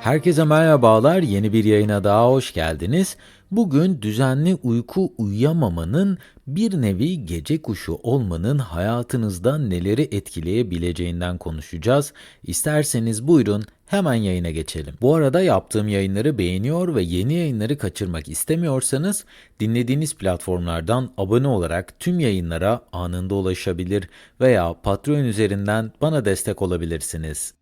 Herkese merhabalar. Yeni bir yayına daha hoş geldiniz. Bugün düzenli uyku uyuyamamanın bir nevi gece kuşu olmanın hayatınızda neleri etkileyebileceğinden konuşacağız. İsterseniz buyurun hemen yayına geçelim. Bu arada yaptığım yayınları beğeniyor ve yeni yayınları kaçırmak istemiyorsanız dinlediğiniz platformlardan abone olarak tüm yayınlara anında ulaşabilir veya Patreon üzerinden bana destek olabilirsiniz.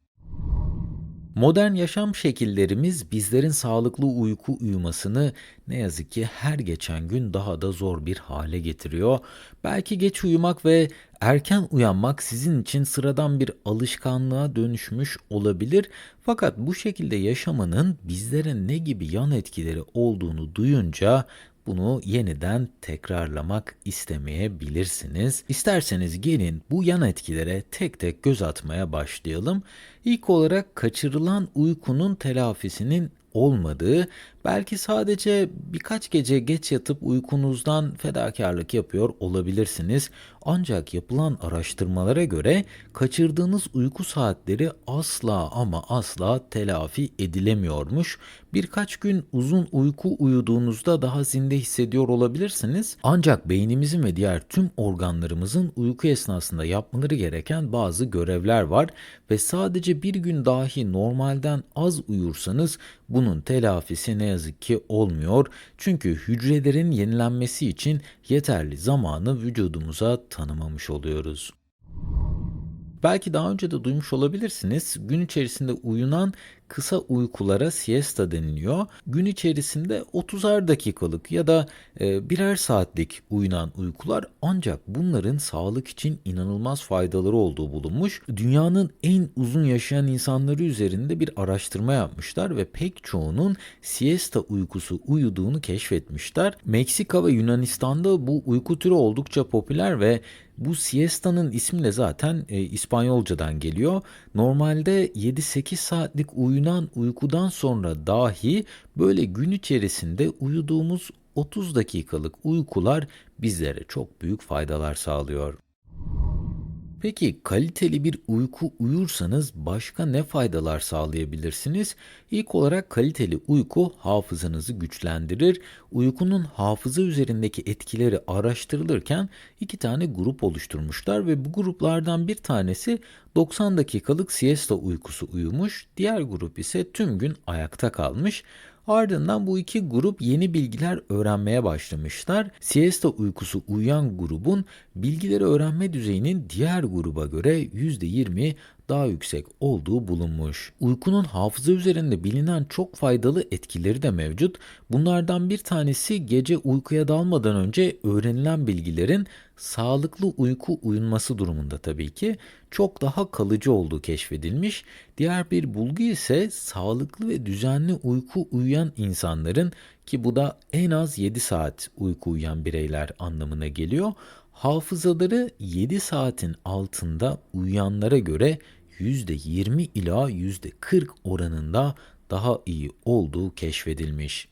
Modern yaşam şekillerimiz bizlerin sağlıklı uyku uyumasını ne yazık ki her geçen gün daha da zor bir hale getiriyor. Belki geç uyumak ve erken uyanmak sizin için sıradan bir alışkanlığa dönüşmüş olabilir. Fakat bu şekilde yaşamanın bizlere ne gibi yan etkileri olduğunu duyunca bunu yeniden tekrarlamak istemeyebilirsiniz. İsterseniz gelin bu yan etkilere tek tek göz atmaya başlayalım. İlk olarak kaçırılan uykunun telafisinin olmadığı, belki sadece birkaç gece geç yatıp uykunuzdan fedakarlık yapıyor olabilirsiniz. Ancak yapılan araştırmalara göre kaçırdığınız uyku saatleri asla ama asla telafi edilemiyormuş. Birkaç gün uzun uyku uyuduğunuzda daha zinde hissediyor olabilirsiniz. Ancak beynimizin ve diğer tüm organlarımızın uyku esnasında yapmaları gereken bazı görevler var ve sadece bir gün dahi normalden az uyursanız bunun telafisi ne yazık ki olmuyor. Çünkü hücrelerin yenilenmesi için yeterli zamanı vücudumuza tanımamış oluyoruz. Belki daha önce de duymuş olabilirsiniz. Gün içerisinde uyunan kısa uykulara siesta deniliyor. Gün içerisinde 30'ar dakikalık ya da e, birer saatlik uyunan uykular ancak bunların sağlık için inanılmaz faydaları olduğu bulunmuş. Dünyanın en uzun yaşayan insanları üzerinde bir araştırma yapmışlar ve pek çoğunun siesta uykusu uyuduğunu keşfetmişler. Meksika ve Yunanistan'da bu uyku türü oldukça popüler ve bu siesta'nın ismi de zaten e, İspanyolcadan geliyor. Normalde 7-8 saatlik uyunan uykudan sonra dahi böyle gün içerisinde uyuduğumuz 30 dakikalık uykular bizlere çok büyük faydalar sağlıyor. Peki kaliteli bir uyku uyursanız başka ne faydalar sağlayabilirsiniz? İlk olarak kaliteli uyku hafızanızı güçlendirir. Uykunun hafıza üzerindeki etkileri araştırılırken iki tane grup oluşturmuşlar ve bu gruplardan bir tanesi 90 dakikalık siesta uykusu uyumuş, diğer grup ise tüm gün ayakta kalmış. Ardından bu iki grup yeni bilgiler öğrenmeye başlamışlar. Siesta uykusu uyuyan grubun bilgileri öğrenme düzeyinin diğer gruba göre %20 daha yüksek olduğu bulunmuş. Uykunun hafıza üzerinde bilinen çok faydalı etkileri de mevcut. Bunlardan bir tanesi gece uykuya dalmadan önce öğrenilen bilgilerin sağlıklı uyku uyunması durumunda tabii ki çok daha kalıcı olduğu keşfedilmiş. Diğer bir bulgu ise sağlıklı ve düzenli uyku uyuyan insanların ki bu da en az 7 saat uyku uyuyan bireyler anlamına geliyor. Hafızaları 7 saatin altında uyuyanlara göre %20 ila %40 oranında daha iyi olduğu keşfedilmiş.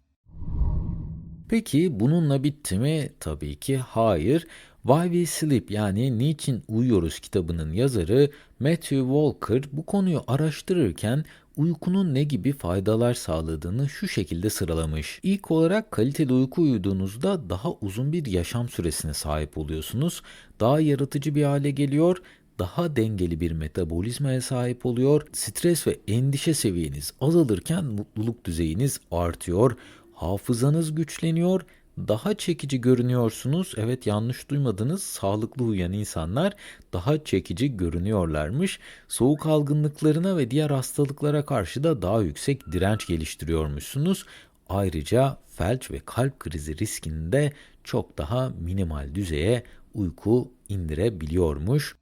Peki bununla bitti mi? Tabii ki hayır. Why We Sleep yani Niçin Uyuyoruz kitabının yazarı Matthew Walker bu konuyu araştırırken uykunun ne gibi faydalar sağladığını şu şekilde sıralamış. İlk olarak kaliteli uyku uyuduğunuzda daha uzun bir yaşam süresine sahip oluyorsunuz. Daha yaratıcı bir hale geliyor daha dengeli bir metabolizmaya sahip oluyor. Stres ve endişe seviyeniz azalırken mutluluk düzeyiniz artıyor. Hafızanız güçleniyor daha çekici görünüyorsunuz. Evet yanlış duymadınız. Sağlıklı uyuyan insanlar daha çekici görünüyorlarmış. Soğuk algınlıklarına ve diğer hastalıklara karşı da daha yüksek direnç geliştiriyormuşsunuz. Ayrıca felç ve kalp krizi riskini de çok daha minimal düzeye uyku indirebiliyormuş.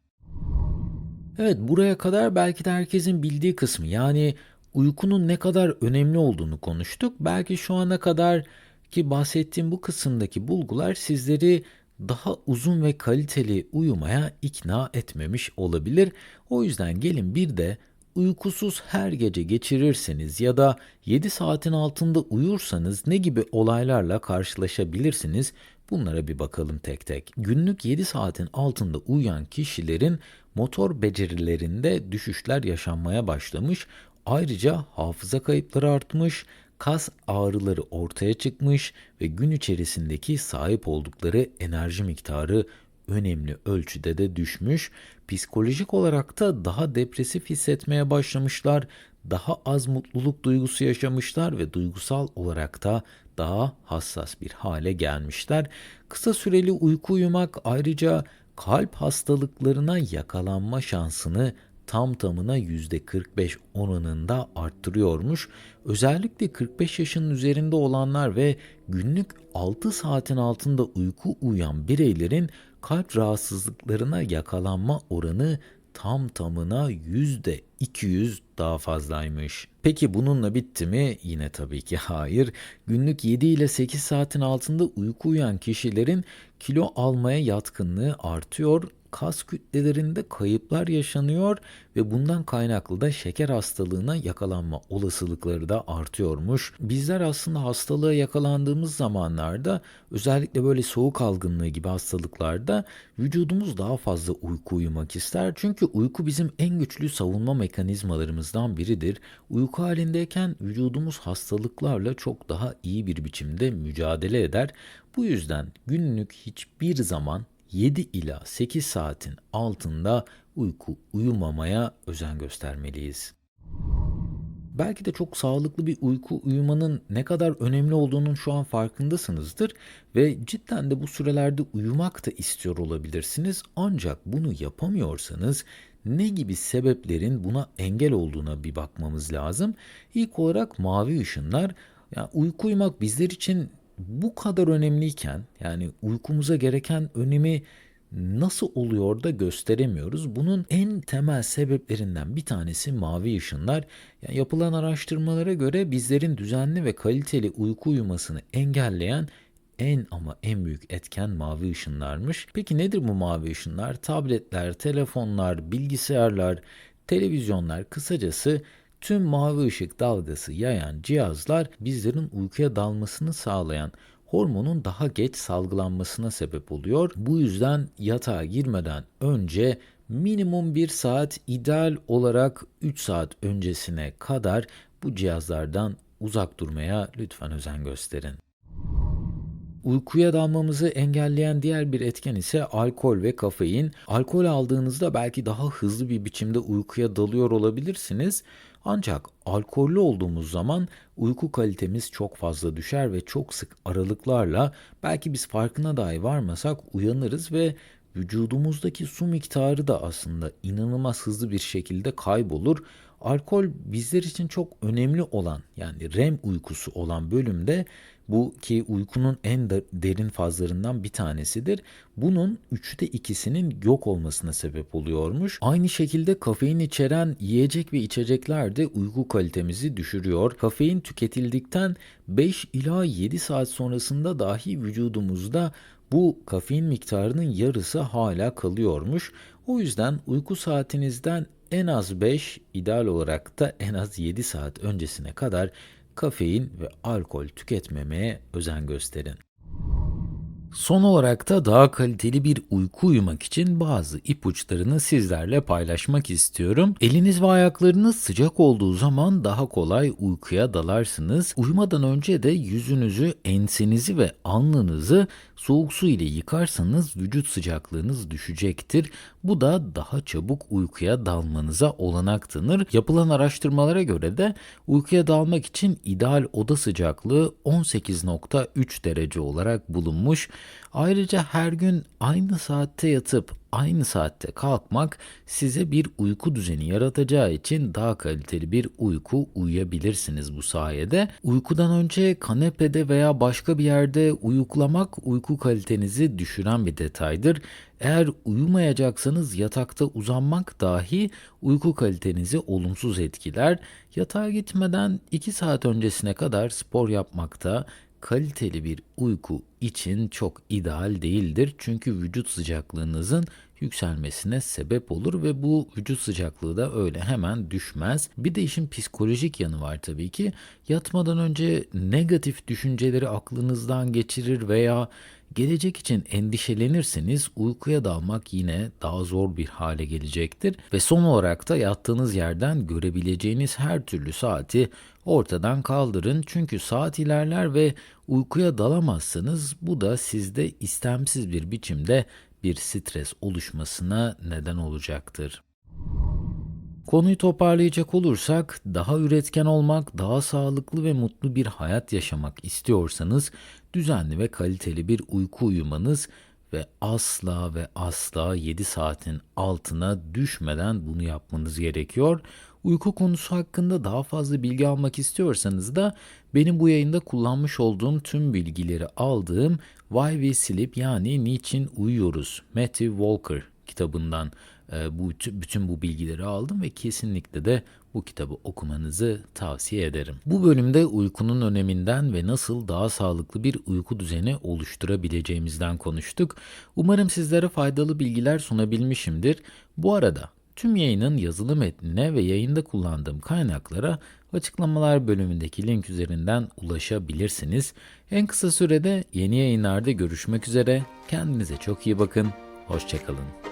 Evet buraya kadar belki de herkesin bildiği kısmı yani uykunun ne kadar önemli olduğunu konuştuk. Belki şu ana kadar ki bahsettiğim bu kısımdaki bulgular sizleri daha uzun ve kaliteli uyumaya ikna etmemiş olabilir. O yüzden gelin bir de uykusuz her gece geçirirseniz ya da 7 saatin altında uyursanız ne gibi olaylarla karşılaşabilirsiniz? Bunlara bir bakalım tek tek. Günlük 7 saatin altında uyuyan kişilerin motor becerilerinde düşüşler yaşanmaya başlamış. Ayrıca hafıza kayıpları artmış, kas ağrıları ortaya çıkmış ve gün içerisindeki sahip oldukları enerji miktarı önemli ölçüde de düşmüş. Psikolojik olarak da daha depresif hissetmeye başlamışlar, daha az mutluluk duygusu yaşamışlar ve duygusal olarak da daha hassas bir hale gelmişler. Kısa süreli uyku uyumak ayrıca kalp hastalıklarına yakalanma şansını tam tamına %45 oranında arttırıyormuş. Özellikle 45 yaşının üzerinde olanlar ve günlük 6 saatin altında uyku uyuyan bireylerin kalp rahatsızlıklarına yakalanma oranı tam tamına %200 daha fazlaymış. Peki bununla bitti mi? Yine tabii ki hayır. Günlük 7 ile 8 saatin altında uyku uyuyan kişilerin kilo almaya yatkınlığı artıyor kas kütlelerinde kayıplar yaşanıyor ve bundan kaynaklı da şeker hastalığına yakalanma olasılıkları da artıyormuş. Bizler aslında hastalığa yakalandığımız zamanlarda özellikle böyle soğuk algınlığı gibi hastalıklarda vücudumuz daha fazla uyku uyumak ister. Çünkü uyku bizim en güçlü savunma mekanizmalarımızdan biridir. Uyku halindeyken vücudumuz hastalıklarla çok daha iyi bir biçimde mücadele eder. Bu yüzden günlük hiçbir zaman 7 ila 8 saatin altında uyku uyumamaya özen göstermeliyiz. Belki de çok sağlıklı bir uyku uyumanın ne kadar önemli olduğunun şu an farkındasınızdır ve cidden de bu sürelerde uyumak da istiyor olabilirsiniz. Ancak bunu yapamıyorsanız ne gibi sebeplerin buna engel olduğuna bir bakmamız lazım. İlk olarak mavi ışınlar. Yani uyku uyumak bizler için bu kadar önemliyken yani uykumuza gereken önemi nasıl oluyor da gösteremiyoruz. Bunun en temel sebeplerinden bir tanesi mavi ışınlar. Yani yapılan araştırmalara göre bizlerin düzenli ve kaliteli uyku uyumasını engelleyen en ama en büyük etken mavi ışınlarmış. Peki nedir bu mavi ışınlar? Tabletler, telefonlar, bilgisayarlar, televizyonlar kısacası Tüm mavi ışık dalgası yayan cihazlar bizlerin uykuya dalmasını sağlayan hormonun daha geç salgılanmasına sebep oluyor. Bu yüzden yatağa girmeden önce minimum 1 saat ideal olarak 3 saat öncesine kadar bu cihazlardan uzak durmaya lütfen özen gösterin. Uykuya dalmamızı engelleyen diğer bir etken ise alkol ve kafein. Alkol aldığınızda belki daha hızlı bir biçimde uykuya dalıyor olabilirsiniz. Ancak alkollü olduğumuz zaman uyku kalitemiz çok fazla düşer ve çok sık aralıklarla belki biz farkına dahi varmasak uyanırız ve vücudumuzdaki su miktarı da aslında inanılmaz hızlı bir şekilde kaybolur. Alkol bizler için çok önemli olan yani REM uykusu olan bölümde bu ki uykunun en derin fazlarından bir tanesidir. Bunun üçte ikisinin yok olmasına sebep oluyormuş. Aynı şekilde kafein içeren yiyecek ve içecekler de uyku kalitemizi düşürüyor. Kafein tüketildikten 5 ila 7 saat sonrasında dahi vücudumuzda bu kafein miktarının yarısı hala kalıyormuş. O yüzden uyku saatinizden en az 5, ideal olarak da en az 7 saat öncesine kadar kafein ve alkol tüketmemeye özen gösterin. Son olarak da daha kaliteli bir uyku uyumak için bazı ipuçlarını sizlerle paylaşmak istiyorum. Eliniz ve ayaklarınız sıcak olduğu zaman daha kolay uykuya dalarsınız. Uyumadan önce de yüzünüzü, ensenizi ve alnınızı soğuk su ile yıkarsanız vücut sıcaklığınız düşecektir. Bu da daha çabuk uykuya dalmanıza olanak tanır. Yapılan araştırmalara göre de uykuya dalmak için ideal oda sıcaklığı 18.3 derece olarak bulunmuş. Ayrıca her gün aynı saatte yatıp aynı saatte kalkmak size bir uyku düzeni yaratacağı için daha kaliteli bir uyku uyuyabilirsiniz bu sayede. Uykudan önce kanepede veya başka bir yerde uyuklamak uyku kalitenizi düşüren bir detaydır. Eğer uyumayacaksanız yatakta uzanmak dahi uyku kalitenizi olumsuz etkiler. Yatağa gitmeden 2 saat öncesine kadar spor yapmakta kaliteli bir uyku için çok ideal değildir. Çünkü vücut sıcaklığınızın yükselmesine sebep olur ve bu vücut sıcaklığı da öyle hemen düşmez. Bir de işin psikolojik yanı var tabii ki. Yatmadan önce negatif düşünceleri aklınızdan geçirir veya Gelecek için endişelenirseniz uykuya dalmak yine daha zor bir hale gelecektir ve son olarak da yattığınız yerden görebileceğiniz her türlü saati ortadan kaldırın. Çünkü saat ilerler ve uykuya dalamazsanız bu da sizde istemsiz bir biçimde bir stres oluşmasına neden olacaktır. Konuyu toparlayacak olursak, daha üretken olmak, daha sağlıklı ve mutlu bir hayat yaşamak istiyorsanız, düzenli ve kaliteli bir uyku uyumanız ve asla ve asla 7 saatin altına düşmeden bunu yapmanız gerekiyor. Uyku konusu hakkında daha fazla bilgi almak istiyorsanız da benim bu yayında kullanmış olduğum tüm bilgileri aldığım Why We Sleep yani Niçin Uyuyoruz Matthew Walker kitabından e, bu bütün bu bilgileri aldım ve kesinlikle de bu kitabı okumanızı tavsiye ederim. Bu bölümde uykunun öneminden ve nasıl daha sağlıklı bir uyku düzeni oluşturabileceğimizden konuştuk. Umarım sizlere faydalı bilgiler sunabilmişimdir. Bu arada tüm yayının yazılı metnine ve yayında kullandığım kaynaklara açıklamalar bölümündeki link üzerinden ulaşabilirsiniz. En kısa sürede yeni yayınlarda görüşmek üzere. Kendinize çok iyi bakın. Hoşçakalın.